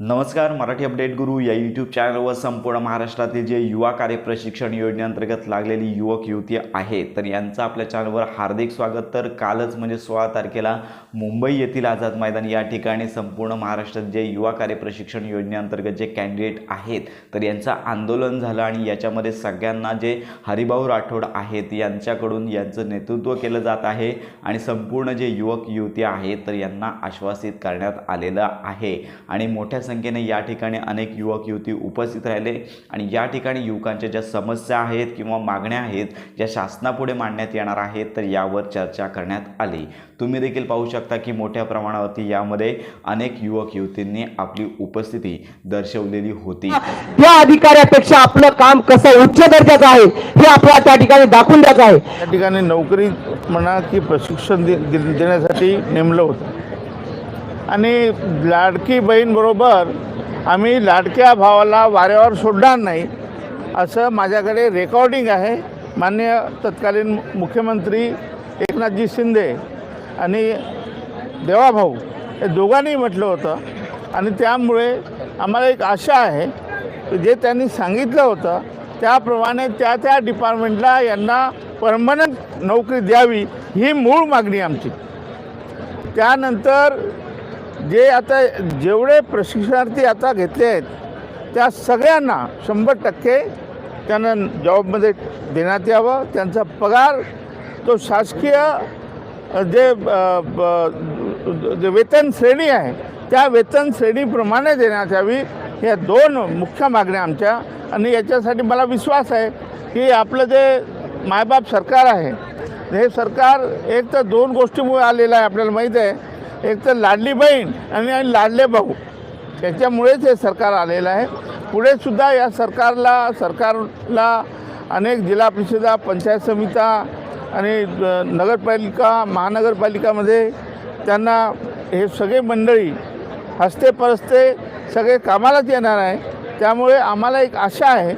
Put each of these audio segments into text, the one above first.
नमस्कार मराठी अपडेट गुरु या यूट्यूब चॅनलवर संपूर्ण महाराष्ट्रातील जे युवा कार्य प्रशिक्षण योजनेअंतर्गत लागलेली युवक युवती आहे तर यांचं आपल्या चॅनलवर हार्दिक स्वागत. तर कालच म्हणजे सोळा तारखेला मुंबई येथील आझाद मैदान या ठिकाणी संपूर्ण महाराष्ट्रात जे युवा कार्य प्रशिक्षण योजनेअंतर्गत जे कॅन्डिडेट आहेत तर यांचं आंदोलन झालं आणि याच्यामध्ये सगळ्यांना जे हरिभाऊ राठोड आहेत यांच्याकडून यांचं नेतृत्व केलं जात आहे आणि संपूर्ण जे युवक युवती आहेत तर यांना आश्वासित करण्यात आलेलं आहे. आणि मोठ्या संख्येने या ठिकाणी अनेक युवक युवती उपस्थित राहिले. आणि या ठिकाणी युवकांच्या ज्या समस्या आहेत किंवा मागण्या आहेत ज्या शासनापुढे मांडण्यात येणार आहेत तर यावर चर्चा करण्यात आली. तुम्ही देखील पाहू शकता की मोठ्या प्रमाणावरती यामध्ये अनेक युवक युवतींनी आपली उपस्थिती दर्शवलेली होती. त्या अधिकाऱ्यापेक्षा आपलं काम कसं उच्च दर्जाचं आहे. हे आपल्याला त्या ठिकाणी दाखवून द्यायचं आहे. त्या ठिकाणी नोकरी म्हणा की प्रशिक्षण देण्यासाठी नेमलं होतं. आणि लाडकी बहीणबरोबर आम्ही लाडक्या भावाला वाऱ्यावर सोडणार नाही असं माझ्याकडे रेकॉर्डिंग आहे. माननीय तत्कालीन मुख्यमंत्री एकनाथजी शिंदे आणि देवाभाऊ हे दोघांनी म्हटलं होतं. आणि त्यामुळे आम्हाला एक आशा आहे की जे त्यांनी सांगितलं होतं त्याप्रमाणे त्या त्या डिपार्टमेंटला यांना परमनंट नोकरी द्यावी ही मूळ मागणी आमची. त्यानंतर जे आता जेवढे प्रशिक्षणार्थी आता घेतले आहेत त्या सगळ्यांना शंभर टक्के त्यांना जॉबमध्ये देण्यात यावं. त्यांचा पगार तो शासकीय जे ब- जे वेतन श्रेणी आहे त्या वेतन श्रेणीप्रमाणे देण्यात यावी. ह्या दोन मुख्य मागण्या आमच्या. आणि याच्यासाठी मला विश्वास आहे की आपलं जे मायबाप सरकार आहे हे सरकार एक तर दोन गोष्टीमुळे आलेलं आहे आपल्याला माहीत आहे. एक तर लाडली बहीण आणि लाडले भाऊ. त्याच्यामुळेच हे सरकार आलेलं आहे. पुढे सुद्धा या सरकारला सरकारला अनेक जिल्हा परिषदा पंचायत समित्या आणि नगरपालिका महानगरपालिकामध्ये त्यांना हे सगळे मंडळी हस्ते परस्ते सगळे कामालाच येणार आहे. त्यामुळे आम्हाला एक आशा आहे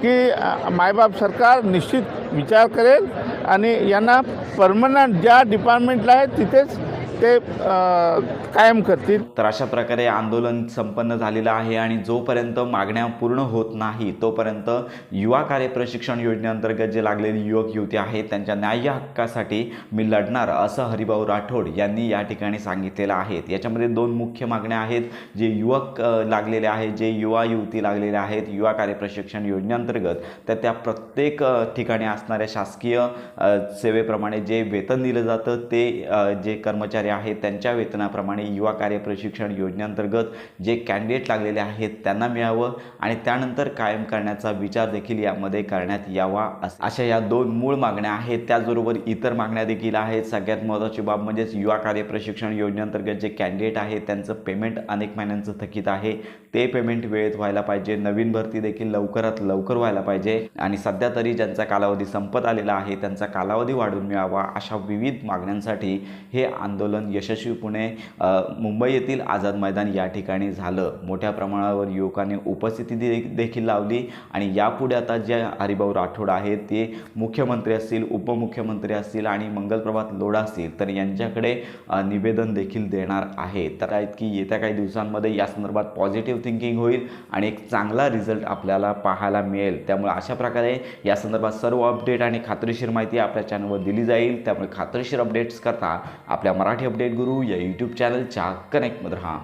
की मायबाप सरकार निश्चित विचार करेल आणि यांना परमनंट ज्या डिपार्टमेंटला आहे तिथेच ते कायम करतील. तर अशा प्रकारे आंदोलन संपन्न झालेलं आहे आणि जोपर्यंत मागण्या पूर्ण होत नाही तोपर्यंत युवा कार्य प्रशिक्षण योजनेअंतर्गत जे लागलेले युवक युवती आहेत त्यांच्या न्याय्य हक्कासाठी मी लढणार असं हरिभाऊ राठोड यांनी या ठिकाणी सांगितलेलं आहे. याच्यामध्ये दोन मुख्य मागण्या आहेत. जे युवक लागलेले आहेत जे युवा युवती लागलेले आहेत युवा कार्य प्रशिक्षण योजनेअंतर्गत तर त्या प्रत्येक ठिकाणी असणाऱ्या शासकीय सेवेप्रमाणे जे वेतन दिलं जातं ते जे कर्मचारी आहेत त्यांच्या वेतनाप्रमाणे युवा कार्य प्रशिक्षण योजनेअंतर्गत जे कॅन्डिडेट लागलेले आहेत त्यांना मिळावं आणि त्यानंतर कायम करण्याचा विचार देखील यामध्ये करण्यात यावा अशा या दोन मूळ मागण्या आहेत. त्याचबरोबर इतर मागण्या देखील आहेत. सगळ्यात महत्त्वाची बाब म्हणजेच युवा कार्य प्रशिक्षण योजनेअंतर्गत जे कॅन्डिडेट आहेत त्यांचं पेमेंट अनेक महिन्यांचं थकीत आहे. ते पेमेंट वेळेत व्हायला पाहिजे. नवीन भरती देखील लवकरात लवकर व्हायला पाहिजे. आणि सध्या तरी ज्यांचा कालावधी संपत आलेला आहे त्यांचा कालावधी वाढून मिळावा अशा विविध मागण्यांसाठी हे आंदोलन यशस्वीपणे अ, मुंबई येथील आझाद मैदान या ठिकाणी झालं. मोठ्या प्रमाणावर युवकांनी उपस्थिती दे- देखील लावली आणि यापुढे आता जे हरिभाऊ राठोड आहेत ते मुख्यमंत्री असतील उपमुख्यमंत्री असतील आणि मंगलप्रभात लोढा असतील तर यांच्याकडे निवेदन देखील देणार आहे. तर आहेत की येत्या काही दिवसांमध्ये या संदर्भात पॉझिटिव्ह थिंकिंग होईल आणि एक चांगला रिझल्ट आपल्याला पाहायला मिळेल. त्यामुळे अशा प्रकारे या संदर्भात सर्व अपडेट आणि खात्रीशीर माहिती आपल्या चॅनलवर दिली जाईल. त्यामुळे खात्रीशीर अपडेट्स करता आपल्या मराठी मराठी अपडेट गुरु या यूट्यूब चॅनलच्या कनेक्टमध्ये राहा